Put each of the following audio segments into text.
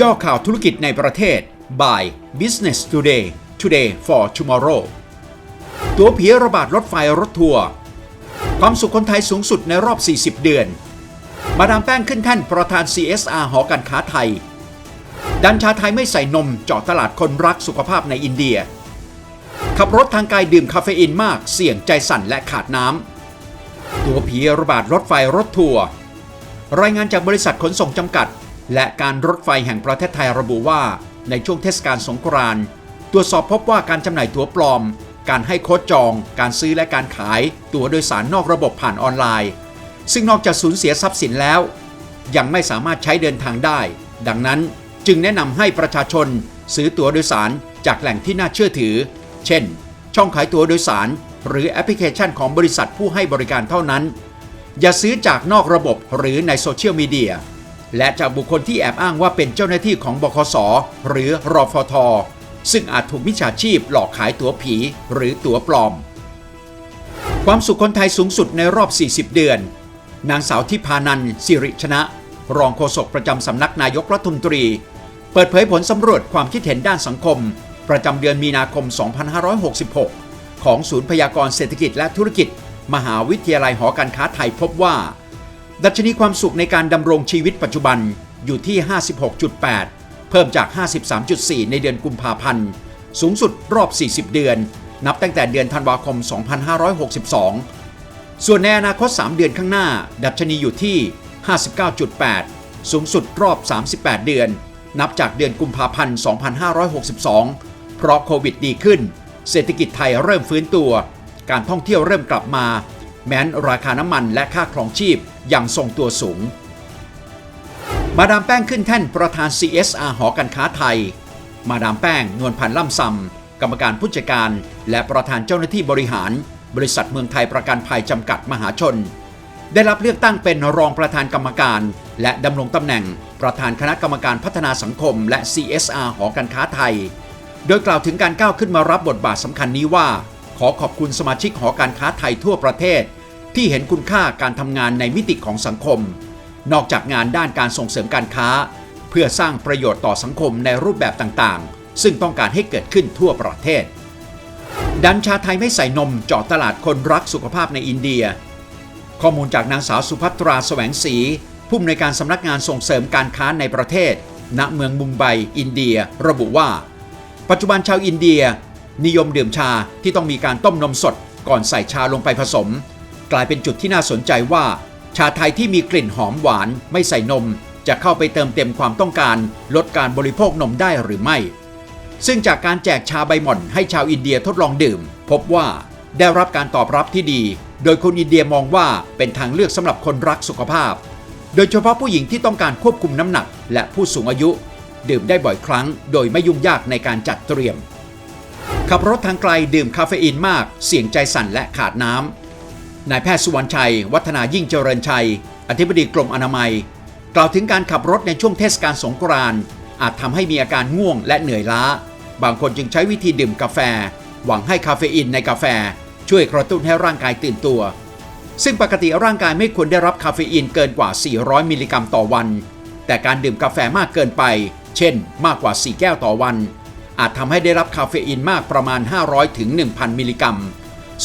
ย่อข่าวธุรกิจในประเทศ by Business Today Today for Tomorrow ตัวผีระบาดรถไฟรถทัวร์ความสุขคนไทยสูงสุดในรอบ 40 เดือน มาดามแป้งขึ้นแท่นประธาน CSR หอการค้าไทย ดันชาไทยไม่ใส่นมเจาะตลาดคนรักสุขภาพในอินเดีย ขับรถทางไกลดื่มคาเฟอีนมากเสี่ยงใจสั่นและขาดน้ำ ตัวผีระบาดรถไฟรถทัวร์รายงานจากบริษัทขนส่งจำกัด และการรถไฟแห่งประเทศไทยระบุว่า ในช่วงเทศกาลสงกรานต์ตรวจสอบพบว่าการจำหน่ายตั๋วปลอม การให้โค้ดจอง การซื้อและการขายตั๋วโดยสารนอกระบบผ่านออนไลน์ ซึ่งนอกจากสูญเสียทรัพย์สินแล้ว ยังไม่สามารถใช้เดินทางได้ ดังนั้นจึงแนะนำให้ประชาชน ซื้อตั๋วโดยสารจากแหล่งที่น่าเชื่อถือ เช่น ช่องขายตั๋วโดยสาร หรือแอปพลิเคชันของบริษัทผู้ให้บริการเท่านั้น อย่าซื้อจากนอกระบบหรือในโซเชียลมีเดีย และจากบุคคลที่แอบอ้างว่าเป็นเจ้าหน้าที่ของบคส หรือรอฟท ซึ่งอาจถูกมิจฉาชีพหลอกขายตั๋วผีหรือตั๋วปลอม ความสุขคนไทยสูงสุดในรอบ 40 เดือน นางสาวทิพานันท์สิริชนะ รองโฆษกประจำสำนักนายกรัฐมนตรี เปิดเผยผลสำรวจความคิดเห็นด้านสังคม ประจำเดือนมีนาคม 2566 ของศูนย์พยากรณ์เศรษฐกิจและธุรกิจ มหาวิทยาลัยหอการค้าไทยพบว่า ดัชนีความสุขในการดำรงชีวิตปัจจุบันอยู่ที่ 56.8 เพิ่มจาก 53.4 ในเดือนกุมภาพันธ์ สูงสุดรอบ 40 เดือน นับตั้งแต่เดือนธันวาคม 2562 ส่วนในอนาคต 3 เดือนข้างหน้า ดัชนีอยู่ที่ 59.8 สูงสุดรอบ 38 เดือน นับจากเดือนกุมภาพันธ์ 2562 เพราะโควิดดีขึ้น เศรษฐกิจไทยเริ่มฟื้นตัว การท่องเที่ยวเริ่มกลับมา แม้นราคาน้ำมันและค่าครองชีพ ยังทรงตัวสูง มาดามแป้งขึ้นแท่นประธาน CSR หอการค้าไทย มาดามแป้งนวลพันธ์ล่ำซำกรรมการผู้จัดการ และประธานเจ้าหน้าที่บริหาร บริษัทเมืองไทยประกันภัยจำกัดมหาชน ได้รับเลือกตั้งเป็นรองประธานกรรมการ และดำรงตำแหน่งประธานคณะกรรมการพัฒนาสังคม และ CSR หอการค้าไทย โดยกล่าวถึงการก้าวขึ้นมารับบทบาทสำคัญนี้ว่า ขอขอบคุณสมาชิกหอการค้าไทยทั่วประเทศ ที่เห็นคุณค่าการทำงานในมิติของสังคม นอกจากงานด้านการส่งเสริมการค้า เพื่อสร้างประโยชน์ต่อสังคมในรูปแบบต่างๆ ซึ่งต้องการให้เกิดขึ้นทั่วประเทศ ดันชาไทยไม่ใส่นมเจาะตลาดคนรักสุขภาพในอินเดีย ข้อมูลจากนางสาวสุภัตราแสวงศรีผู้อำนวยการสำนักงานส่งเสริมการค้าในประเทศ ณเมืองมุมไบอินเดีย ระบุว่า ปัจจุบันชาวอินเดีย นิยมดื่มชาที่ต้องมีการต้มนมสดก่อนใส่ชาลงไปผสม กลายเป็นจุดที่น่าสนใจว่า ชาไทยที่มีกลิ่นหอมหวานไม่ใส่นม จะเข้าไปเติมเต็มความต้องการ ลดการบริโภคนมได้หรือไม่ ซึ่งจากการแจกชาใบหม่อนให้ชาวอินเดียทดลองดื่ม พบว่าได้รับการตอบรับที่ดี โดยคนอินเดียมองว่าเป็นทางเลือกสำหรับคนรักสุขภาพ โดยเฉพาะผู้หญิงที่ต้องการควบคุมน้ำหนัก และผู้สูงอายุ ดื่มได้บ่อยครั้ง โดยไม่ยุ่งยากในการจัดเตรียมขับรถทางไกลดื่มคาเฟอีนมาก เสี่ยงใจสั่นและขาดน้ำ นายแพทย์สุวรรณชัย วัฒนายิ่งเจริญชัย อธิบดีกรมอนามัย กล่าวถึงการขับรถในช่วงเทศกาลสงกรานต์อาจทำให้มีอาการง่วงและเหนื่อยล้า บางคนจึงใช้วิธีดื่มกาแฟ หวังให้คาเฟอีนในกาแฟ ช่วยกระตุ้นให้ร่างกายตื่นตัว ซึ่งปกติร่างกายไม่ควรได้รับคาเฟอีนเกินกว่า 400 มิลลิกรัมต่อวัน แต่การดื่มกาแฟมากเกินไป เช่น มากกว่า 4 แก้วต่อวัน อาจทำให้ได้รับคาเฟอีนมากประมาณ 500ถึง1,000 มิลลิกรัม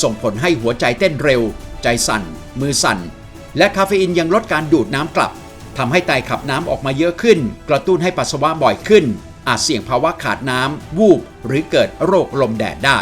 ส่งผลให้หัวใจเต้นเร็ว ใจสั่น มือสั่น และคาเฟอีนยังลดการดูดน้ำกลับทำให้ไตขับน้ำออกมาเยอะขึ้น กระตุ้นให้ปัสสาวะบ่อยขึ้น อาจเสี่ยงภาวะขาดน้ำ วูบ หรือเกิดโรคลมแดดได้